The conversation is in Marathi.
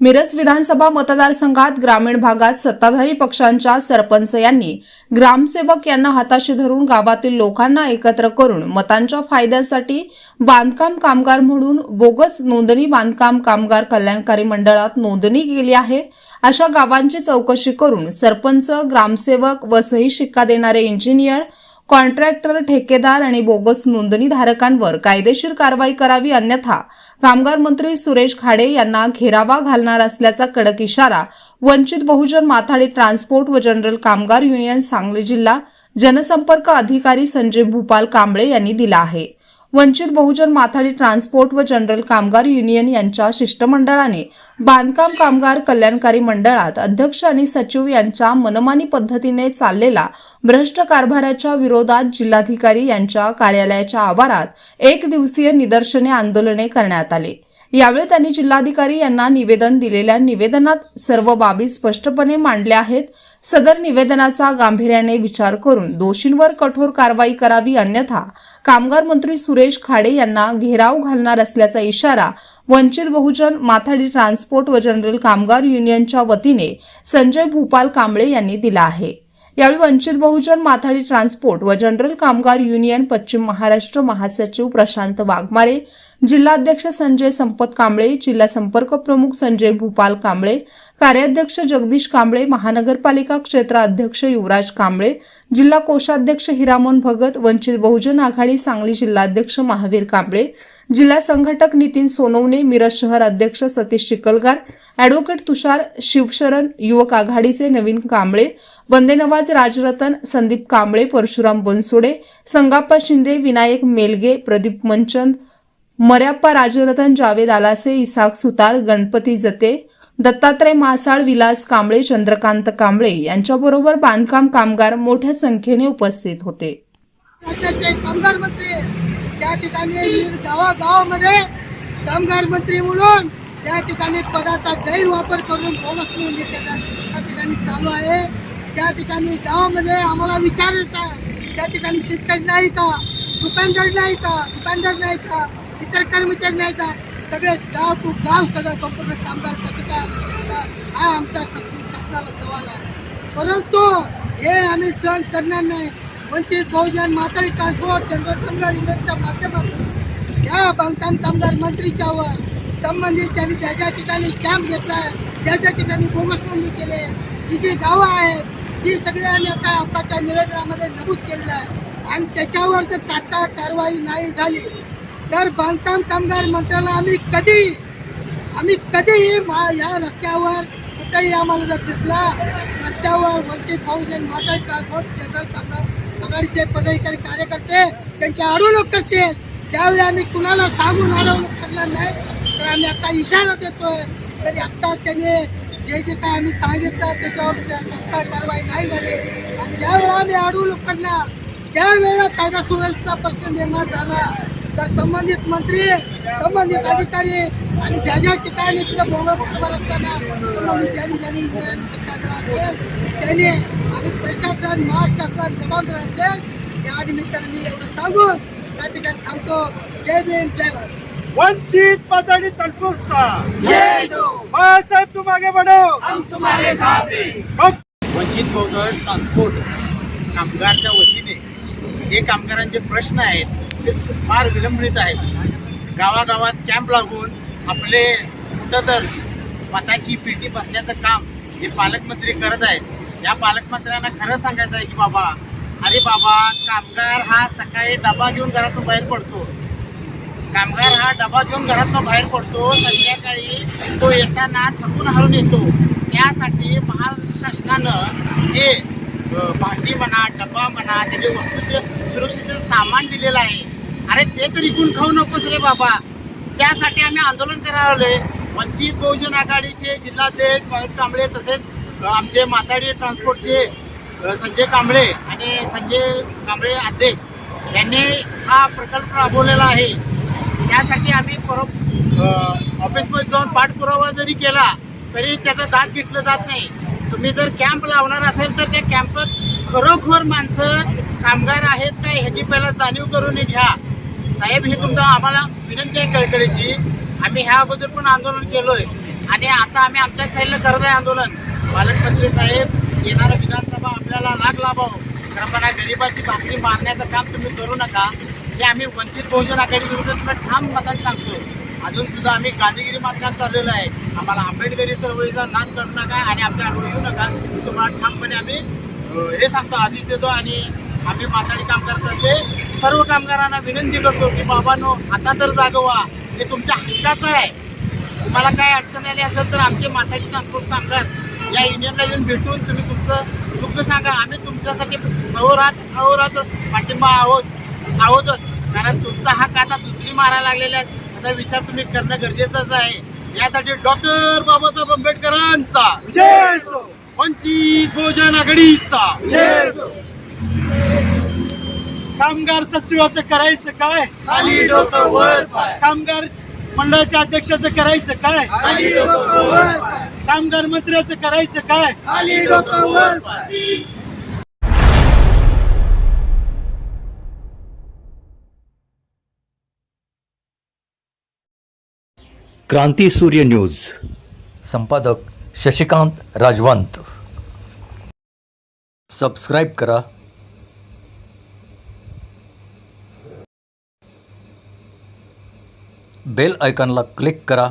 मिरज विधानसभा मतदारसंघात ग्रामीण भागात सत्ताधारी पक्षांच्या सरपंच यांनी ग्रामसेवक यांना हाताशी धरून गावातील लोकांना एकत्र करून मतांच्या फायद्यासाठी बांधकाम कामगार म्हणून बोगस नोंदणी बांधकाम कामगार कल्याणकारी मंडळात नोंदणी केली आहे. अशा गावांची चौकशी करून सरपंच ग्रामसेवक व सही शिक्का देणारे इंजिनियर कॉन्ट्रॅक्टर ठेकेदार आणि बोगस नोंदणीधारकांवर कायदेशीर कारवाई करावी अन्यथा कामगार मंत्री सुरेश खाडे यांना घेरावा घालणार असल्याचा कडक इशारा वंचित बहुजन माथाडी ट्रान्सपोर्ट व जनरल कामगार युनियन सांगली जिल्हा जनसंपर्क अधिकारी संजय भूपाल कांबळे यांनी दिला आहे. वंचित बहुजन माथाडी ट्रान्सपोर्ट व जनरल कामगार युनियन यांच्या शिष्टमंडळाने बांधकाम कामगार कल्याणकारी मंडळात अध्यक्ष आणि सचिव यांच्या मनमानी पद्धतीने चाललेला भ्रष्ट कारभाराच्या विरोधात जिल्हाधिकारी यांच्या कार्यालयाच्या आवारात एक दिवसीय निदर्शने आंदोलने करण्यात आले. यावेळी त्यांनी जिल्हाधिकारी यांना निवेदन दिलेल्या निवेदनात सर्व बाबी स्पष्टपणे मांडल्या आहेत. सदर निवेदनाचा गांभीर्याने विचार करून दोषींवर कठोर कारवाई करावी अन्यथा कामगार मंत्री सुरेश खाडे यांना घेराव घालणार असल्याचा इशारा वंचित बहुजन माथाडी ट्रान्सपोर्ट व जनरल कामगार युनियनच्या वतीने संजय भूपाल कांबळे यांनी दिला आहे. यावेळी वंचित बहुजन माथाडी ट्रान्सपोर्ट व जनरल कामगार युनियन पश्चिम महाराष्ट्र महासचिव प्रशांत वाघमारे जिल्हाध्यक्ष संजय संपत कांबळे जिल्हा संपर्क प्रमुख संजय भूपाल कांबळे कार्याध्यक्ष जगदीश कांबळे महानगरपालिका क्षेत्र अध्यक्ष युवराज कांबळे जिल्हा कोषाध्यक्ष हिरामन भगत वंचित बहुजन आघाडी सांगली जिल्हाध्यक्ष महावीर कांबळे जिल्हा संघटक नितीन सोनवणे मिरज शहर अध्यक्ष सतीश चिकलगार ॲडव्होकेट तुषार शिवशरण युवक आघाडीचे नवीन कांबळे वंदेनवाज राजरतन संदीप कांबळे परशुराम बनसोडे संगाप्पा शिंदे विनायक मेलगे प्रदीप मनचंद मर्याप्पा राजरतन जावेद आलासे इसाक सुतार गणपती जते दत्तात्रय मासाळ विलास कांबळे चंद्रकांत कांबळे यांच्याबरोबर बांधकाम कामगार मोठ्या संख्येने उपस्थित होते. त्या ठिकाणी मी गावागावामध्ये कामगार मंत्री म्हणून त्या ठिकाणी पदाचा गैरवापर करून बोगस म्हणून त्या ठिकाणी चालू आहे. त्या ठिकाणी गावामध्ये आम्हाला विचारायचं त्या ठिकाणी शेतकरी नाही का? दुकानदार नाही का? दुकानदार नाही का? इतर कर्मचारी नाही का? सगळे गाव टू गाव सगळं संपूर्ण कामगार कसं काय हा आमचा शासनाला सवाल आहे. परंतु हे आम्ही सहन करणार नाही. वंचित बहुजन माथाडी ट्रान्सपोर्ट जनरल कामगार युनियनच्या माध्यमातून. या बांधकाम कामगार मंत्रीच्यावर संबंधित त्यांनी ज्या ज्या ठिकाणी कॅम्प घेतलाय ज्या ज्या ठिकाणी बोगस नोंदणी केली जी जी गावं आहेत ती सगळी आम्ही आता आताच्या निवेदनामध्ये नमूद केलेलं आहे. आणि त्याच्यावर जर तात्काळ कारवाई नाही झाली तर बांधकाम कामगार मंत्र्याला आम्ही कधी आम्ही कधीही मा- या रस्त्यावर कुठेही आम्हाला जर दिसला रस्त्यावर वंचित बहुजन माता ट्रान्सपोर्ट जनरल कामगार आघाडीचे पदाधिकारी कार्यकर्ते त्यांची अडवणूक करतील. त्यावेळी आम्ही कुणाला सांगून अडवणूक करणार नाही तर आम्ही आता इशारा देतोय. तरी आत्ताच त्याने जे जे काय आम्ही सांगितलं त्याच्यावर त्या- कारवाई नाही झाली. आणि ज्यावेळेला आम्ही अडवणूक करणार त्यावेळेला कायदा सुव्यवस्थेचा प्रश्न निर्माण झाला. तर संबंधित मंत्री संबंधित अधिकारी आणि ज्या ज्या ठिकाणी तिथं बोगस कारभार असताना संबंधित ज्यांनी ज्यांनी ज्यांनी असेल त्यांनी आणि प्रशासन महाशासन जबाबदार असेल या निमित्ताने मी एवढं सांगून त्या ठिकाणी थांबतो. जय भीम जय भारत. वंचित बाळासाहेब तुम आगे बढ़ो. हम तुम्हारे साथ वंचित बहुजन ट्रान्सपोर्ट कामगारच्या वतीने जे कामगारांचे प्रश्न आहेत ते फार विलंबित आहेत. गावागावात कॅम्प लागून आपले कुठं तर मताची पेटी भरण्याचं काम हे पालकमंत्री करत आहेत. या पालकमंत्र्यांना खरं सांगायचं आहे की बाबा अरे बाबा कामगार हा सकाळी डबा घेऊन घरातून बाहेर पडतो. कामगार हा डबा घेऊन घरातून बाहेर पडतो संध्याकाळी तो येताना थकून हरून येतो. त्यासाठी महाराष्ट्र शासनानं जे भांडी म्हणा डबा म्हणा त्याचे वस्तूचे सुरक्षेचं सामान दिलेलं आहे. अरे ते तर इकून खाऊ नकोस रे बाबा. त्यासाठी आम्ही आंदोलन करावले वंचित बहुजन आघाडीचे जिल्हाध्यक्ष मयूर कांबळे तसेच आमचे माताडी ट्रान्सपोर्टचे संजय कांबळे आणि संजय कांबळे अध्यक्ष यांनी हा प्रकल्प राबवलेला आहे. त्यासाठी आम्ही परत ऑफिसमध्ये जाऊन पाठपुरावा जरी केला तरी त्याचा दाद घेतलं जात नाही. तुम्ही जर कॅम्प लावणार असेल तर त्या कॅम्पात खरोखर माणसं कामगार आहेत काय ह्याची पहिला जाणीव करून घ्या. साहेब हे तुमचं आम्हाला विनंती आहे कळकळीची. आम्ही ह्या अगोदर पण आंदोलन केलोय. आणि आता आम्ही आमच्या स्टाईलनं करत आहे आंदोलन. पालकमंत्री साहेब येणारा विधानसभा आपल्याला लाग लाभावं. कारण मला गरिबाची भाकरी मारण्याचं काम तुम्ही करू नका. हे आम्ही वंचित बहुजन आघाडी विरुद्ध तुला ठाम मताने सांगतो अजून सुद्धा आम्ही गांधीगिरी मार्गात चाललेलो आहे. आम्हाला आंबेडकरी चळवळीचा नाद करू नका आणि आमच्या आडवं येऊ नका. तुम्हाला ठामपणे आम्ही हे सांगतो आधीच देतो आणि आम्ही माथाडी कामगारतर्फे सर्व कामगारांना विनंती करतो की बाबांनो आता तर जागवा. हे तुमच्या हक्काचं आहे. तुम्हाला काय अडचण आली असेल तर आमचे माथाडी ट्रान्सपोर्ट कामगार या युनियनला येऊन भेटून तुम्ही तुमचं दुःख सांगा. आम्ही तुमच्यासाठी सौरात अहोरात्र पाठिंबा आहोत आहोतच. कारण तुमचा हक्क आता दुसरी मारायला लागलेला आहे. त्याचा विचार तुम्ही करणं गरजेचंच आहे. यासाठी डॉक्टर बाबासाहेब आंबेडकरांचा वंचित बहुजन आघाडीचा. कामगार सचिवाचं करायचं काय? खाली डोकं वर पाय. कामगार मंडळाच्या अध्यक्षाचं करायचं काय? खाली डोकं वर पाय. कामगार मंत्र्याचं करायचं काय? खाली डोकं वर पाय. क्रांती सूर्य न्यूज. संपादक शशिकांत राजवंत. सबस्क्राईब करा. बेल आयकॉनला क्लिक करा.